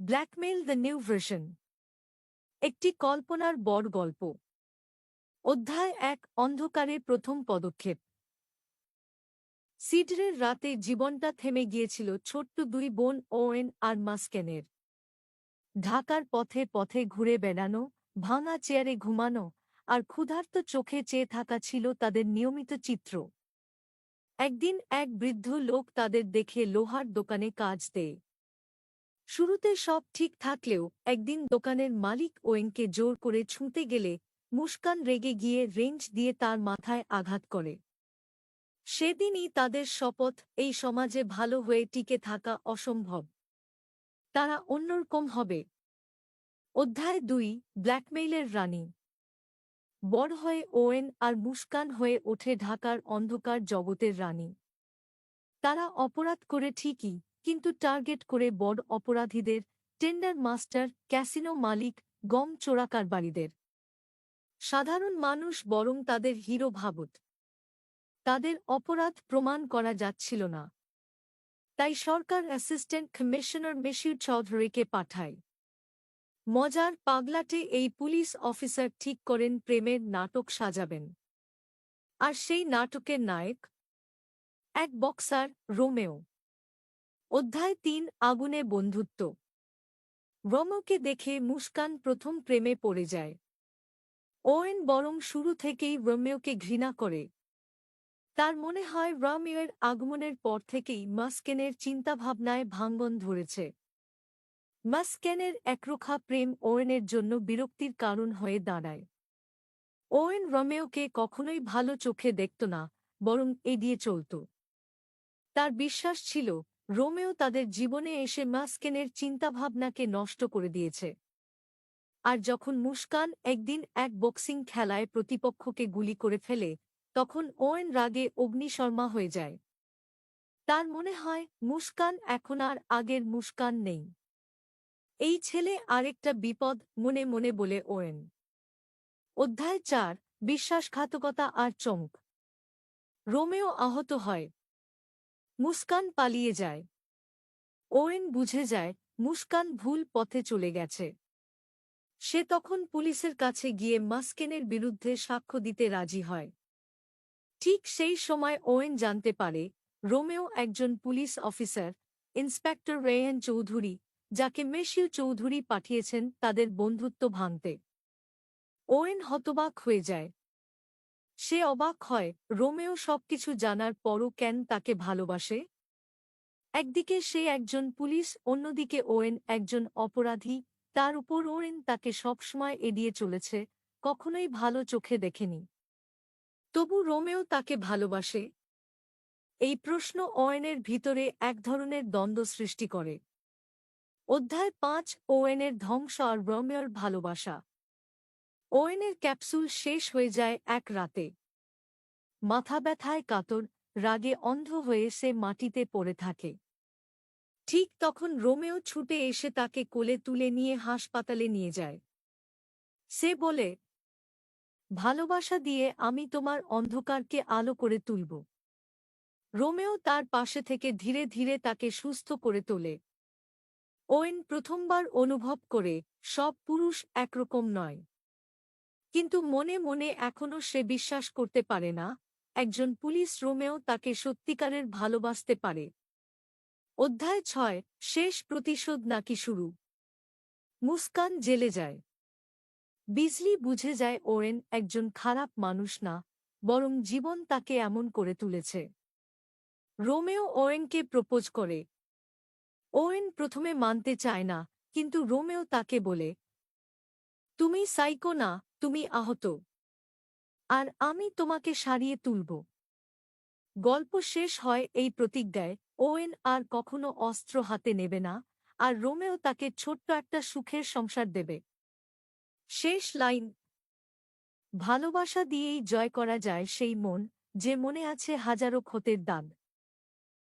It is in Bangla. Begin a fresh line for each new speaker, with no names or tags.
ব্ল্যাকমেইল দ্য নিউ ভার্সন একটি কল্পনার বড় গল্প। অধ্যায় এক, অন্ধকারে প্রথম পদক্ষেপ। সিডরের রাতে জীবনটা থেমে গিয়েছিল ছোট্ট দুই বোন ওয়েন আর মাস্কেনের। ঢাকার পথে পথে ঘুরে বেড়ানো, ভাঙা চেয়ারে ঘুমানো আর ক্ষুধার্ত চোখে চেয়ে থাকা ছিল তাদের নিয়মিত চিত্র। একদিন এক বৃদ্ধ লোক তাদের দেখে লোহার দোকানে কাজ দেয়। শুরুতে সব ঠিক থাকলেও একদিন দোকানের মালিক ওয়েংকে জোর করে ছুঁতে গেলে মুস্কান রেগে গিয়ে রেঞ্জ দিয়ে তার মাথায় আঘাত করে। সেদিনই তাদের শপথ, এই সমাজে ভালো হয়ে টিকে থাকা অসম্ভব। তারা অন্যরকম হবে। অধ্যায় দুই, ব্ল্যাকমেইলের রানী। বড় হয়ে ওয়েন আর মুস্কান হয়ে ওঠে ঢাকার অন্ধকার জগতের রানী। তারা অপরাধ করে ঠিকই কিন্তু টার্গেট করে বড় অপরাধীদের, টেন্ডার মাস্টার, ক্যাসিনো মালিক, গম চোরাকারবারীদের। সাধারণ মানুষ বরং তাদের হিরো ভাবুত। তাদের অপরাধ প্রমাণ করা যাচ্ছিল না। তাই সরকার অ্যাসিস্ট্যান্ট কমিশনার মেশির চৌধুরীকে পাঠায়। মজার পাগলাটে এই পুলিশ অফিসার ঠিক করেন প্রেমের নাটক সাজাবেন। আর সেই নাটকের নায়ক, এক বক্সার, রোমেও। অধ্যায় তিন, আগুনে বন্ধুত্ব। রোমোকে দেখে মুস্কান প্রথম প্রেমে পড়ে যায়। ওয়েন বরং শুরু থেকেই রোমেওকে ঘৃণা করে। তার মনে হয় রোমিওর আগমনের পর থেকেই মাস্কেনের চিন্তাভাবনায় ভাঙ্গন ধরেছে। মাস্কেনের একরোখা প্রেম ওয়েনের জন্য বিরক্তির কারণ হয়ে দাঁড়ায়। ওয়েন রোমেওকে কখনোই ভালো চোখে দেখত না, বরং এড়িয়ে চলত। তার বিশ্বাস ছিল রোমেও তাদের জীবনে এসে মাস্কেনের চিন্তাভাবনাকে নষ্ট করে দিয়েছে। আর যখন মুস্কান একদিন এক বক্সিং খেলায় প্রতিপক্ষকে গুলি করে ফেলে, তখন ওয়েন রাগে অগ্নিশর্মা হয়ে যায়। তার মনে হয়, মুস্কান এখন আর আগের মুস্কান নেই। এই ছেলে আরেকটা বিপদ মনে মনে বলে ওয়েন। অধ্যায় চার, বিশ্বাসঘাতকতা আর চমক। রোমেও আহত হয়। মুস্কান পালিয়ে যায়। ওয়েন বুঝে যায়, মুস্কান ভুল পথে চলে গেছে। সে তখন পুলিশের কাছে গিয়ে মাস্কেনের বিরুদ্ধে সাক্ষ্য দিতে রাজি হয়। ঠিক সেই সময় ওয়েন জানতে পারে, রোমেও একজন police officer, inspector Rayan Chowdhury, যাকে মেশিউ চৌধুরী পাঠিয়েছেন তাদের বন্ধুত্ব ভাঙতে। ওয়েন হতবাক হয়ে যায়। সে অবাক হয়, রোমেও সবকিছু জানার পরও কেন তাকে ভালোবাসে? একদিকে সে একজন পুলিশ, অন্যদিকে ওয়েন একজন অপরাধী, তার উপর ওয়েন তাকে সবসময় এড়িয়ে চলেছে, কখনোই ভালো চোখে দেখেনি। তবু রোমেও তাকে ভালোবাসে। এই প্রশ্ন ওয়েনের ভিতরে এক ধরনের দ্বন্দ্ব সৃষ্টি করে। অধ্যায় পাঁচ, ওয়েনের ধ্বংস আর রোমেওর ভালোবাসা। ওয়েনের ক্যাপসুল শেষ হয়ে যায় এক রাতে। মাথা ব্যথায় কাতর, রাগে অন্ধ হয়ে সে মাটিতে পড়ে থাকে। ঠিক তখন রোমেও ছুটে এসে তাকে কোলে তুলে নিয়ে হাসপাতালে নিয়ে যায়। সে বলে, ভালোবাসা দিয়ে আমি তোমার অন্ধকারকে আলো করে তুলব। রোমেও তার পাশে থেকে ধীরে ধীরে তাকে সুস্থ করে তোলে। ওয়েন প্রথমবার অনুভব করে, সব পুরুষ একরকম নয়। কিন্তু মনে মনে এখনও সে বিশ্বাস করতে পারে না, একজন পুলিশ রোমেও তাকে সত্যিকারের ভালোবাসতে পারে। অধ্যায় ছয়, শেষ প্রতিশোধ নাকি শুরু? মুস্কান জেলে যায়। বিজলি বুঝে যায় ওয়েন একজন খারাপ মানুষ না, বরং জীবন তাকে এমন করে তুলেছে। রোমেও ওয়েনকে প্রপোজ করে। ওয়েন প্রথমে মানতে চায় না, কিন্তু রোমেও তাকে বলে, তুমি সাইকো না তুমি আহত। আর আমি তোমাকে সারিয়ে তুলব। গল্প শেষ হয় এই প্রতিজ্ঞায়। ওয়েন আর কখনো অস্ত্র হাতে নেবে না, আর রোমেও তাকে ছোট্ট একটা সুখের সংসার দেবে। শেষ লাইন। ভালোবাসা দিয়েই জয় করা যায় সেই মন, যে মনে আছে হাজারো ক্ষতের দাগ।